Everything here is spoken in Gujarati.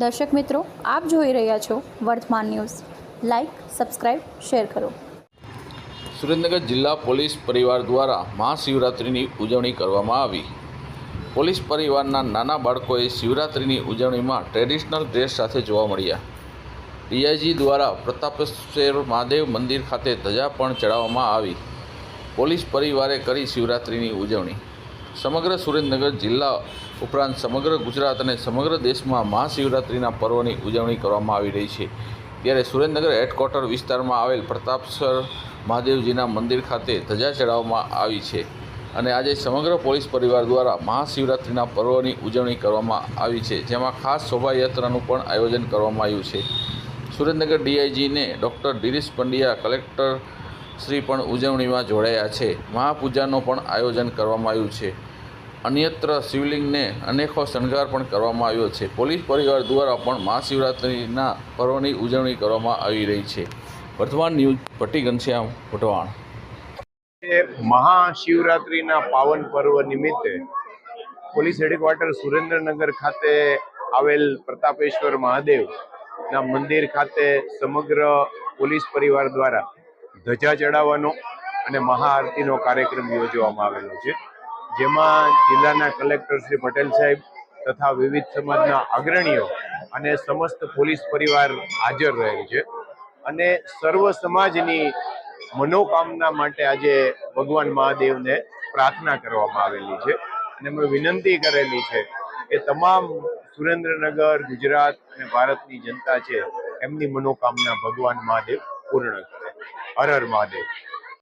દર્શક મિત્રો, આપ જોઈ રહ્યા છો વર્તમાન ન્યૂઝ. લાઇક સબસ્ક્રાઇબ શેર કરો. સુરેન્દ્રનગર જિલ્લા પોલીસ પરિવાર દ્વારા મહાશિવરાત્રિની ઉજવણી કરવામાં આવી. પોલીસ પરિવારના નાના બાળકોએ શિવરાત્રિની ઉજવણીમાં ટ્રેડિશનલ ડ્રેસ સાથે જોવા મળ્યા. ડીઆઈજી દ્વારા પ્રતાપેશ્વર મહાદેવ મંદિર ખાતે ધજા પણ ચડાવવામાં આવી. પોલીસ પરિવારે કરી શિવરાત્રિની ઉજવણી. સમગ્ર સુરેન્દ્રનગર જિલ્લા ઉપરાંત સમગ્ર ગુજરાત અને સમગ્ર દેશમાં મહાશિવરાત્રિના પર્વની ઉજવણી કરવામાં આવી રહી છે. ત્યારે સુરેન્દ્રનગર હેડક્વાર્ટર વિસ્તારમાં આવેલ પ્રતાપસર મહાદેવજીના મંદિર ખાતે ધજા ચડાવવામાં આવી છે અને આજે સમગ્ર પોલીસ પરિવાર દ્વારા મહાશિવરાત્રિના પર્વની ઉજવણી કરવામાં આવી છે, જેમાં ખાસ શોભાયાત્રાનું પણ આયોજન કરવામાં આવ્યું છે. સુરેન્દ્રનગર ડીઆઈજીને ડૉક્ટર દિરીશ પંડ્યા કલેક્ટર શ્રી પણ ઉજવણીમાં જોડાયા છે. મહાપૂજાનો પણ આયોજન કરવામાં આવ્યું છે. અન્યત્ર શિવલિંગને અનેકો શણગાર પણ કરવામાં આવ્યો છે. પોલીસ પરિવાર દ્વારા પણ મહાશિવરાત્રિના પર્વની ઉજવણી કરવામાં આવી રહી છે. વર્તમાન ન્યૂઝ ભટ્ટી ઘનશ્યામ વટવાણ મહાશિવરાત્રિના પાવન પર્વ નિમિત્તે પોલીસ હેડક્વાર્ટર સુરેન્દ્રનગર ખાતે આવેલ પ્રતાપેશ્વર મહાદેવના મંદિર ખાતે સમગ્ર પોલીસ પરિવાર દ્વારા ધજા ચડાવવાનો અને મહાઆરતીનો કાર્યક્રમ યોજવામાં આવેલો છે. જેમાં જિલ્લાના કલેક્ટર શ્રી પટેલ સાહેબ તથા વિવિધ સમાજના અગ્રણીઓ અને સમસ્ત પોલીસ પરિવાર હાજર રહેલ છે. અને સર્વ સમાજની મનોકામના માટે આજે ભગવાન મહાદેવને પ્રાર્થના કરવામાં આવેલી છે. અને મેં વિનંતી કરેલી છે કે તમામ સુરેન્દ્રનગર, ગુજરાત અને ભારતની જનતા છે, એમની મનોકામના ભગવાન મહાદેવ પૂર્ણ કરે. હર હર મહાદેવ.